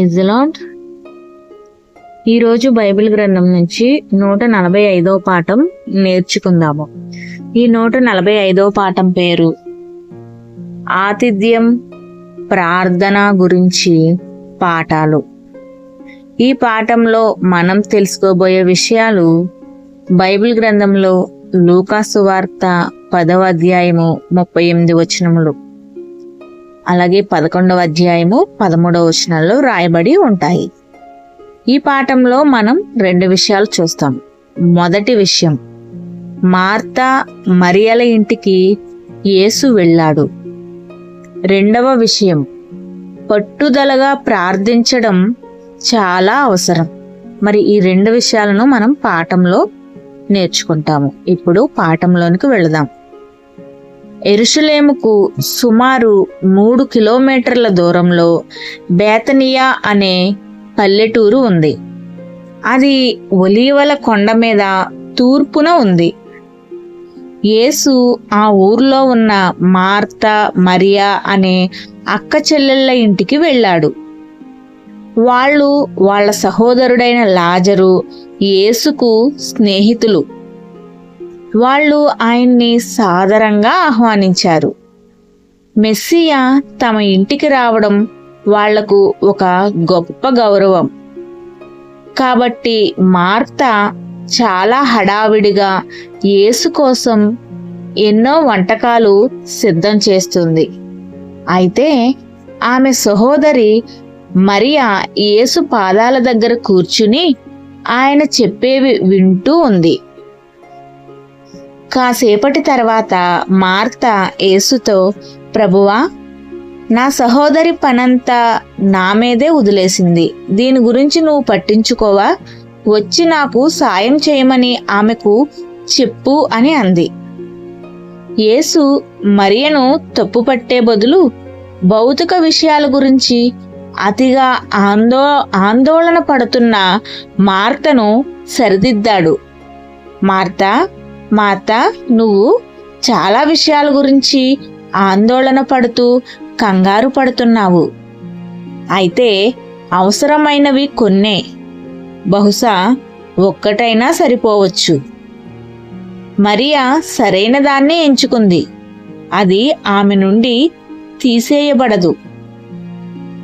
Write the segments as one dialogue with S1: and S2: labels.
S1: Praise lord ఈరోజు Bible గ్రంథం నుంచి నూట నలభై ఐదో పాఠం నేర్చుకుందాము. ఈ నూట నలభై ఐదో పాఠం పేరు ఆతిథ్యం ప్రార్థన గురించి పాఠాలు. ఈ పాఠంలో మనం తెలుసుకోబోయే విషయాలు బైబిల్ గ్రంథంలో లూకాసు వార్త పదవ అధ్యాయము ముప్పై ఎనిమిది వచనములు. అలాగే పదకొండవ అధ్యాయము పదమూడవ వచనాల్లో రాయబడి ఉంటాయి. ఈ పాఠంలో మనం రెండు విషయాలు చూస్తాం. మొదటి విషయం మార్త మరియల ఇంటికి యేసు వెళ్ళాడు. రెండవ విషయం పట్టుదలగా ప్రార్థించడం చాలా అవసరం. మరి ఈ రెండు విషయాలను మనం పాఠంలో నేర్చుకుంటాము. ఇప్పుడు పాఠంలోనికి వెళదాం. ఎరుషులేముకు సుమారు మూడు కిలోమీటర్ల దూరంలో బేతనియా అనే పల్లెటూరు ఉంది. అది ఒలీవల కొండ మీద తూర్పున ఉంది. యేసు ఆ ఊర్లో ఉన్న మార్త మరియా అనే అక్క చెల్లెళ్ళ ఇంటికి వెళ్ళాడు. వాళ్ళు వాళ్ళ సహోదరుడైన లాజరు యేసుకు స్నేహితులు. వాళ్ళు ఆయన్ని సాదరంగా ఆహ్వానించారు. మెస్సియా తమ ఇంటికి రావడం వాళ్ళకు ఒక గొప్ప గౌరవం. కాబట్టి మార్త చాలా హడావిడిగా యేసు కోసం ఎన్నో వంటకాలు సిద్ధం చేస్తుంది. అయితే ఆమె సహోదరి మరియా యేసు పాదాల దగ్గర కూర్చుని ఆయన చెప్పేవి వింటూ ఉంది. కాసేపటి తర్వాత మార్త యేసుతో ప్రభువా నా సహోదరి పనంతా నా మీదే వదిలేసింది. దీని గురించి నువ్వు పట్టించుకోవా? వచ్చి నాకు సాయం చేయమని ఆమెకు చెప్పు అని అంది. యేసు మరియను తప్పుపట్టే బదులు భౌతిక విషయాల గురించి అతిగా ఆందో ఆందోళన పడుతున్న మార్తను సరిదిద్దాడు. మార్తా మాత నువ్వు చాలా విషయాల గురించి ఆందోళన పడుతూ కంగారు పడుతున్నావు. అయితే అవసరమైనవి కొన్నే. బహుశా ఒక్కటైనా సరిపోవచ్చు. మరియా సరైన దాన్నే ఎంచుకుంది. అది ఆమె నుండి తీసేయబడదు.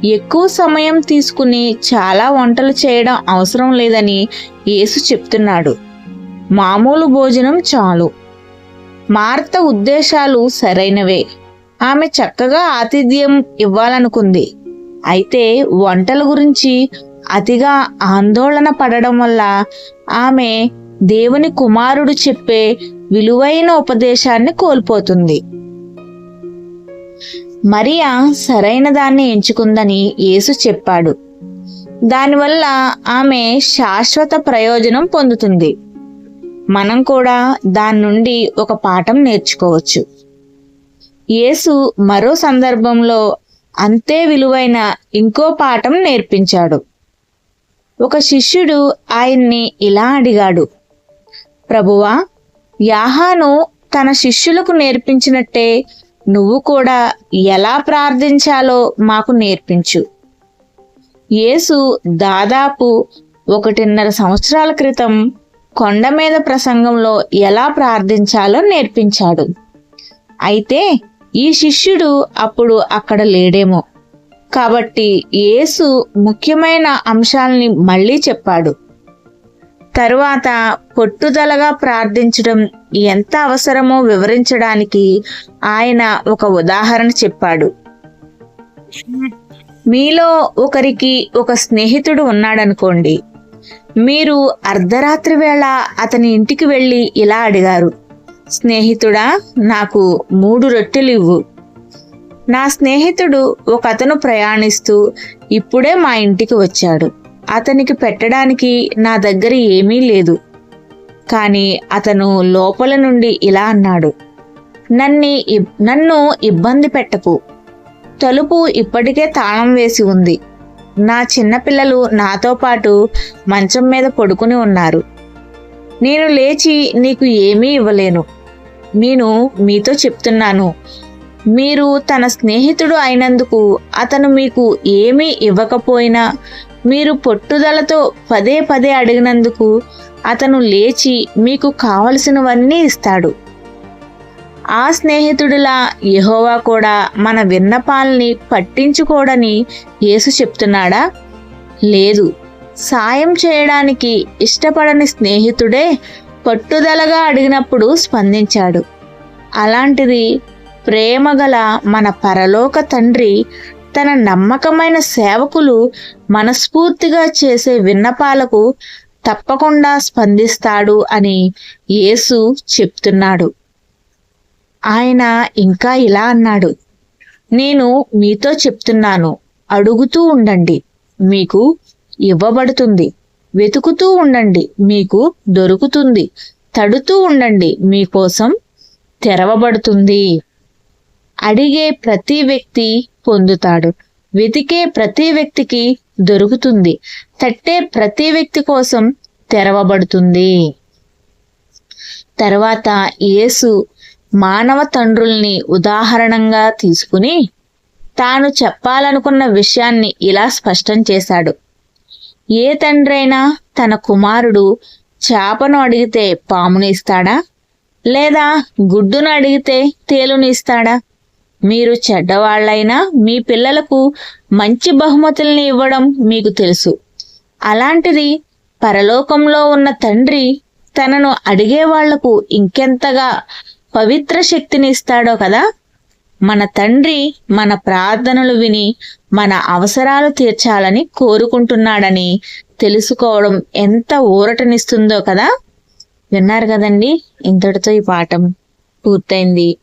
S1: ఎక్కువ సమయం తీసుకుని చాలా వంటలు చేయడం అవసరం లేదని యేసు చెప్తున్నాడు. మామూలు భోజనం చాలు. మార్త ఉద్దేశాలు సరైనవే. ఆమె చక్కగా ఆతిథ్యం ఇవ్వాలనుకుంది. అయితే వంటల గురించి అతిగా ఆందోళన పడడం వల్ల ఆమె దేవుని కుమారుడు చెప్పే విలువైన ఉపదేశాన్ని కోల్పోతుంది. మరియా సరైన దాన్ని ఎంచుకుందని యేసు చెప్పాడు. దానివల్ల ఆమె శాశ్వత ప్రయోజనం పొందుతుంది. మనం కూడా దాని నుండి ఒక పాఠం నేర్చుకోవచ్చు. యేసు మరో సందర్భంలో అంతే విలువైన ఇంకో పాఠం నేర్పించాడు. ఒక శిష్యుడు ఆయన్ని ఇలా అడిగాడు. ప్రభువా యాహాను తన శిష్యులకు నేర్పించినట్టే నువ్వు కూడా ఎలా ప్రార్థించాలో మాకు నేర్పించు. యేసు దాదాపు ఒకటిన్నర సంవత్సరాల క్రితం కొండ మీద ప్రసంగంలో ఎలా ప్రార్థించాలో నేర్పించాడు. అయితే ఈ శిష్యుడు అప్పుడు అక్కడ లేడేమో. కాబట్టి యేసు ముఖ్యమైన అంశాలని మళ్ళీ చెప్పాడు. తరువాత పొట్టుదలగా ప్రార్థించడం ఎంత అవసరమో వివరించడానికి ఆయన ఒక ఉదాహరణ చెప్పాడు. మీలో ఒకరికి ఒక స్నేహితుడు ఉన్నాడనుకోండి మీరు అర్ధరాత్రి వేళ అతని ఇంటికి వెళ్ళి ఇలా అడిగారు. స్నేహితుడా నాకు మూడు రొట్టెలు ఇవ్వు. నా స్నేహితుడు ఒక అతను ప్రయాణిస్తూ ఇప్పుడే మా ఇంటికి వచ్చాడు. అతనికి పెట్టడానికి నా దగ్గర ఏమీ లేదు. కానీ అతను లోపల నుండి ఇలా అన్నాడు. నన్ను నన్ను ఇబ్బంది పెట్టకు. తలుపు ఇప్పటికే తాళం వేసి ఉంది. నా చిన్నపిల్లలు నాతో పాటు మంచం మీద పడుకుని ఉన్నారు. నేను లేచి నీకు ఏమీ ఇవ్వలేను. నేను మీతో చెప్తున్నాను. మీరు తన స్నేహితుడు అయినందుకు అతను మీకు ఏమీ ఇవ్వకపోయినా మీరు పట్టుదలతో పదే పదే అడిగినందుకు అతను లేచి మీకు కావలసినవన్నీ ఇస్తాడు. ఆ స్నేహితుడిలా యహోవా కూడా మన విన్నపాల్ని పట్టించుకోడని యేసు చెప్తున్నాడా? లేదు. సాయం చేయడానికి ఇష్టపడని స్నేహితుడే పట్టుదలగా అడిగినప్పుడు స్పందించాడు. అలాంటిది ప్రేమగల మన పరలోక తండ్రి తన నమ్మకమైన సేవకులు మనస్ఫూర్తిగా చేసే విన్నపాలకు తప్పకుండా స్పందిస్తాడు అని యేసు చెప్తున్నాడు. ఆయన ఇంకా ఇలా అన్నాడు. నేను మీతో చెప్తున్నాను. అడుగుతూ ఉండండి. మీకు ఇవ్వబడుతుంది. వెతుకుతూ ఉండండి. మీకు దొరుకుతుంది. తడుతూ ఉండండి. మీకోసం తెరవబడుతుంది. అడిగే ప్రతి వ్యక్తి పొందుతాడు. వెతికే ప్రతి వ్యక్తికి దొరుకుతుంది. తట్టే ప్రతి వ్యక్తి కోసం తెరవబడుతుంది. తర్వాత యేసు మానవ తండ్రుల్ని ఉదాహరణంగా తీసుకుని తాను చెప్పాలనుకున్న విషయాన్ని ఇలా స్పష్టం చేశాడు. ఏ తండ్రైనా తన కుమారుడు చేపను అడిగితే పాముని ఇస్తాడా? లేదా గుడ్డును అడిగితే తేలుని ఇస్తాడా? మీరు చెడ్డవాళ్ళైనా మీ పిల్లలకు మంచి బహుమతుల్ని ఇవ్వడం మీకు తెలుసు. అలాంటిది పరలోకంలో ఉన్న తండ్రి తనను అడిగేవాళ్ళకు ఇంకెంతగా పవిత్ర శక్తిని ఇస్తాడో కదా? మన తండ్రి మన ప్రార్థనలు విని మన అవసరాలు తీర్చాలని కోరుకుంటున్నాడని తెలుసుకోవడం ఎంత ఊరటనిస్తుందో కదా? విన్నారు కదండి ఇంతటితో ఈ పాఠం పూర్తయింది.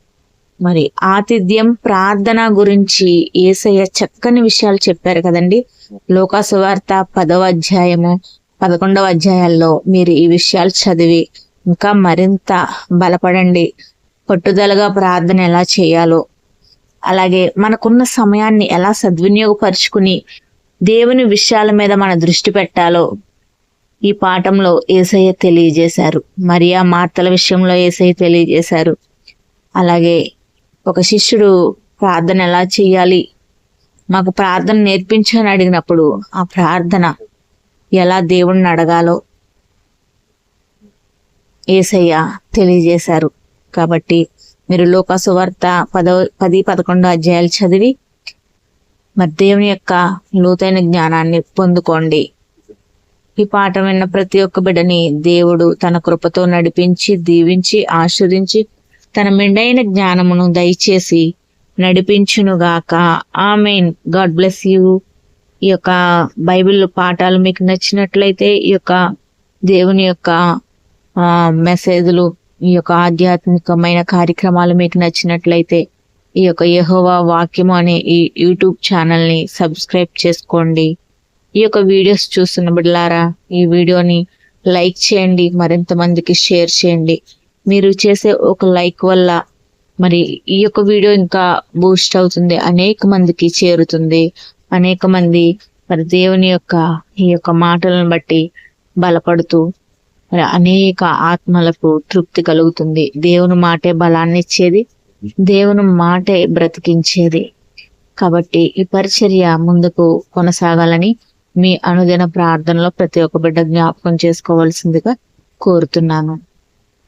S1: మరి ఆతిథ్యం ప్రార్థన గురించి ఏసయ్య చక్కని విషయాలు చెప్పారు కదండి. లోకాసువార్త పదవ అధ్యాయము పదకొండవ అధ్యాయాల్లో మీరు ఈ విషయాలు చదివి ఇంకా మరింత బలపడండి. పట్టుదలగా ప్రార్థన ఎలా చేయాలో అలాగే మనకున్న సమయాన్ని ఎలా సద్వినియోగపరుచుకుని దేవుని విషయాల మీద మన దృష్టి పెట్టాలో ఈ పాఠంలో ఏసయ్య తెలియజేశారు. మరియా మార్తల విషయంలో ఏసయ్య తెలియజేశారు. అలాగే ఒక శిష్యుడు ప్రార్థన ఎలా చేయాలి మాకు ప్రార్థన నేర్పించని అడిగినప్పుడు ఆ ప్రార్థన ఎలా దేవుణ్ణి అడగాలో ఏసయ్య తెలియజేశారు. కాబట్టి మీరు లోకాసువార్త పదో పది పదకొండు అధ్యాయాలు చదివి మరి దేవుని యొక్క లోతైన జ్ఞానాన్ని పొందుకోండి. ఈ పాఠం విన్న ప్రతి ఒక్క బిడ్డని దేవుడు తన కృపతో నడిపించి దీవించి ఆశ్రదించి తన మెండైన జ్ఞానమును దయచేసి నడిపించునుగాక. ఆమెన్. God bless you. ఈ యొక్క బైబిల్ పాఠాలు మీకు నచ్చినట్లయితే ఈ యొక్క దేవుని యొక్క మెసేజ్లు ఈ యొక్క ఆధ్యాత్మికమైన కార్యక్రమాలు మీకు నచ్చినట్లయితే ఈ యొక్క యహోవా వాక్యము అనే ఈ యూట్యూబ్ ఛానల్ని సబ్స్క్రైబ్ చేసుకోండి. ఈ యొక్క వీడియోస్ చూస్తున్న బిడ్డలారా ఈ వీడియోని లైక్ చేయండి మరింత మందికి షేర్ చేయండి. మీరు చేసే ఒక లైక్ వల్ల మరి ఈ యొక్క వీడియో ఇంకా బూస్ట్ అవుతుంది అనేక మందికి చేరుతుంది. అనేక మంది మరి దేవుని యొక్క ఈ యొక్క మాటలను బట్టి బలపడుతూ మరి అనేక ఆత్మలకు తృప్తి కలుగుతుంది. దేవుని మాటే బలాన్ని ఇచ్చేది దేవుని మాటే బ్రతికించేది. కాబట్టి ఈ పరిచర్య ముందుకు కొనసాగాలని మీ అనుదిన ప్రార్థనలో ప్రతి ఒక్క బిడ్డ జ్ఞాపకం చేసుకోవాల్సిందిగా కోరుతున్నాను.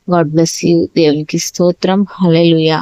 S1: గాడ్ బ్లెస్ యూ దేవునికి స్తోత్రం. హల్లెలూయా